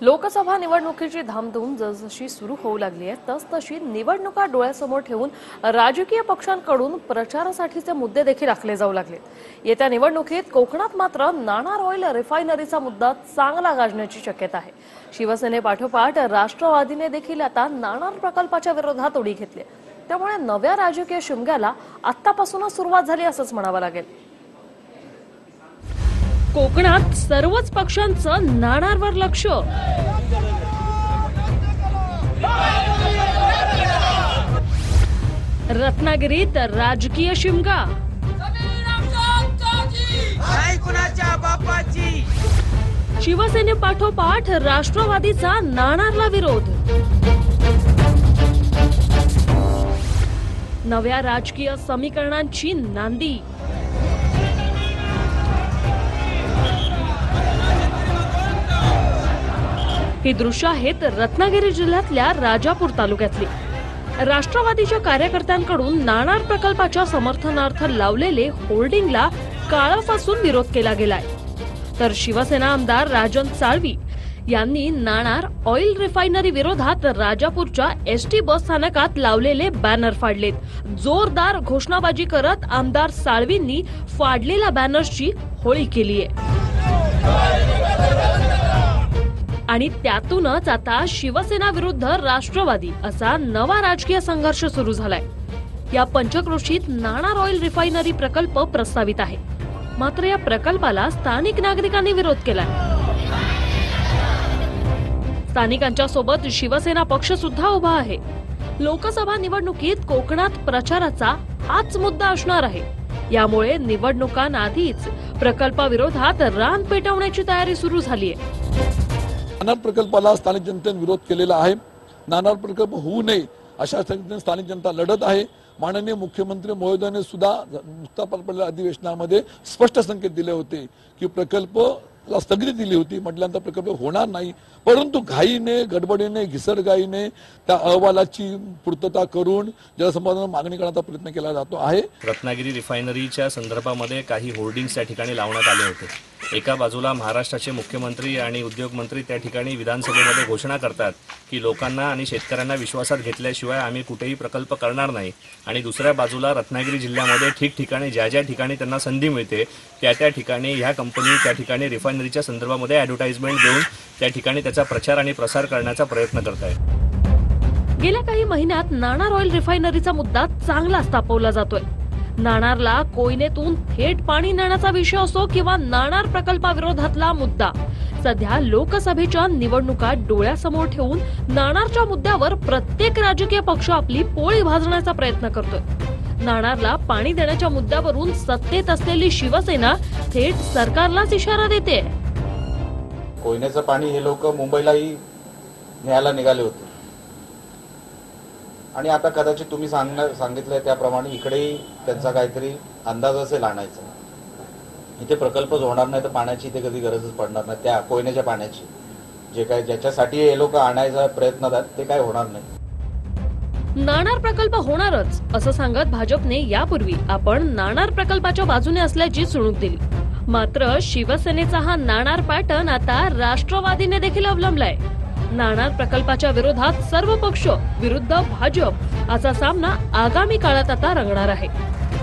लोकसभा निवडणुकीची धामधूम जसजशी सुरू होऊ लागली आहे तसतशी निवडणुका डोळ्यासमोर ठेवून राजकीय पक्षांकडून प्रचारासाठीचे मुद्दे देखील आखले जाऊ लागले. येत्या निवडणुकीत कोकणात मात्र नाणार ऑइल रिफायनरीचा मुद्दा चांगला गाजण्याची शक्यता आहे. शिवसेनेपाठोपाठ राष्ट्रवादीने देखील आता नाणार प्रकल्पाच्या विरोधात उडी घेतली आहे. त्यामुळे नव्या राजकीय शिमग्याला आतापासूनच सुरुवात झाली असंच म्हणावं लागेल. कोकणात सर्वच पक्षांचं नाणारवर लक्ष. रत्नागिरीत राजकीय शिमगा. बापाची. शिवसेनेपाठोपाठ राष्ट्रवादीचा नाणारला विरोध. नव्या राजकीय समीकरणांची नांदी. ही दृश्य आहेत रत्नागिरी जिल्ह्यातल्या राजापूर तालुक्यातली. राष्ट्रवादीच्या कार्यकर्त्यांकडून नाणार प्रकल्पाच्या समर्थनार्थ लावलेले होर्डिंगला काळापासून विरोध केला गेलाय. तर शिवसेना आमदार राजन साळवी यांनी नाणार ऑइल रिफायनरी विरोधात राजापूरच्या एस टी बस स्थानकात लावलेले बॅनर फाडलेत. जोरदार घोषणाबाजी करत आमदार साळवींनी फाडलेल्या बॅनर्सची होळी केली आहे आणि त्यातूनच आता शिवसेना विरुद्ध राष्ट्रवादी असा नवा राजकीय संघर्ष सुरू झालाय. या पंचक्रोशीत नाणार ऑइल रिफायनरी प्रकल्प प्रस्तावित आहे. मात्र या प्रकल्पाला स्थानिक नागरिकांनी विरोध केलाय. स्थानिकांच्या सोबत शिवसेना पक्ष सुद्धा उभा आहे. लोकसभा निवडणुकीत कोकणात प्रचाराचा हाच मुद्दा असणार आहे. यामुळे निवडणुकांआधीच प्रकल्पाविरोधात रान पेटवण्याची तयारी सुरू झाली आहे नाणार प्रकल्पाला स्थानिक जनतेने विरोध केलेला आहे. नाणार प्रकल्प होऊ नये अशा संख्येने स्थानिक जनता लढत आहे. माननीय मुख्यमंत्री महोदयाने सुद्धा नुकता पार पडलेल्या अधिवेशनामध्ये स्पष्ट संकेत दिले होते की प्रकल्पला स्थगिती दिली होती. म्हटल्यानंतर प्रकल्प होणार नाही. परंतु घाईने गडबडीने घिसरगाईने त्या अहवालाची पूर्तता करून जलसंपादन मागणी करण्याचा प्रयत्न केला जातो आहे. रत्नागिरी रिफायनरीच्या संदर्भामध्ये काही होर्डिंग्स त्या ठिकाणी लावण्यात आले होते. एका बाजूला महाराष्ट्राचे मुख्यमंत्री आणि उद्योगमंत्री त्या ठिकाणी विधानसभेमध्ये घोषणा करतात की लोकांना आणि शेतकऱ्यांना विश्वासात घेतल्याशिवाय आम्ही कुठेही प्रकल्प करणार नाही. आणि दुसऱ्या बाजूला रत्नागिरी जिल्ह्यामध्ये ठिकठिकाणी ज्या ज्या ठिकाणी त्यांना संधी मिळते त्या त्या ठिकाणी ह्या कंपनी त्या ठिकाणी रिफायनरीच्या संदर्भामध्ये ॲडव्हर्टाइजमेंट देऊन त्या ठिकाणी त्याचा प्रचार आणि प्रसार करण्याचा प्रयत्न करत आहेत गेल्या काही महिन्यात नाणार ऑइल रिफायनरीचा मुद्दा चांगलाच तापवला जातोय. नाणारला कोयनेतून थेट पाणी नेण्याचा विषय असो किंवा नाणार प्रकल्पाविरोधातला मुद्दा. सध्या लोकसभेच्या निवडणुका डोळ्यासमोर ठेवून नाणारच्या मुद्द्यावर प्रत्येक राजकीय पक्ष आपली पोळी भाजण्याचा प्रयत्न करतोय. नाणारला पाणी देण्याच्या मुद्द्यावरून सत्तेत असलेली शिवसेना थेट सरकारलाच इशारा देते कोयनेचं पाणी हे लोक मुंबईलाही न्यायला निघाले होते. आणि आता कदाचित तुम्ही सांगणार सांगितलंय त्याप्रमाणे इकडेही त्यांचा काहीतरी अंदाज असेल आणायचा. इथे प्रकल्पच होणार नाही तर पाण्याची इथे कधी गरजच पडणार नाही. त्या कोयनेच्या पाण्याची. जे काय ज्याच्यासाठी हे लोक आणायचा प्रयत्न ते काय होणार नाही. नाणार प्रकल्प होणारच असं सांगत भाजपने यापूर्वी आपण नाणार प्रकल्पाच्या बाजूने असल्याची सुणूक दिली. मात्र शिवसेनेचा हा नाणार पॅटर्न आता राष्ट्रवादीने देखील अवलंबलाय. नाणार प्रकल्पाच्या विरोधात सर्व पक्ष विरुद्ध भाजप असा सामना आगामी काळात आता रंगणार आहे.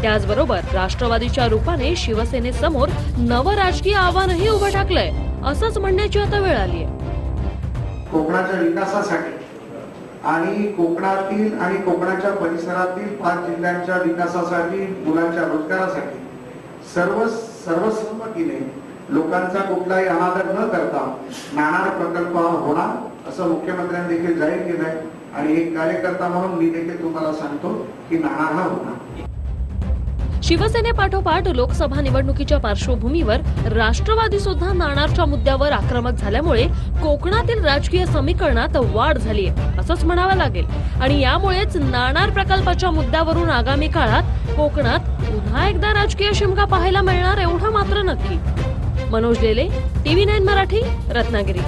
त्याचबरोबर राष्ट्रवादीच्या रूपाने शिवसेनेसमोर नवं राजकीय आव्हानही उभं ठाकलंय असंच म्हणण्याची आता वेळ आली आहे. कोकणाच्या विकासासाठी आणि कोकणातील आणि कोकणाच्या परिसरातील पाच जिल्ह्यांच्या विकासासाठी मुलांच्या रोजगारासाठी सर्व सर्वसंमतीने लोकांचा कुठलाही अनादर न करता नाणार प्रकल्प होणार. असं मुख्यमंत्र्यांनी देखील जाहीर केलंय. आणि एक कार्यकर्ता म्हणून मी देखील तुम्हाला सांगतो की नाणार हा होणार शिवसेनेपाठोपाठ लोकसभा निवडणुकीच्या पार्श्वभूमीवर राष्ट्रवादी सुद्धा नाणारच्या मुद्द्यावर आक्रमक झाल्यामुळे कोकणातील राजकीय समीकरणात वाढ झाली असंच म्हणावं लागेल. आणि यामुळेच नाणार प्रकल्पाच्या मुद्द्यावरून आगामी काळात कोकणात पुन्हा एकदा राजकीय शिमगा पाहायला मिळणार एवढं मात्र नक्की. Manoj Lele TV nine Marathi Ratnagiri.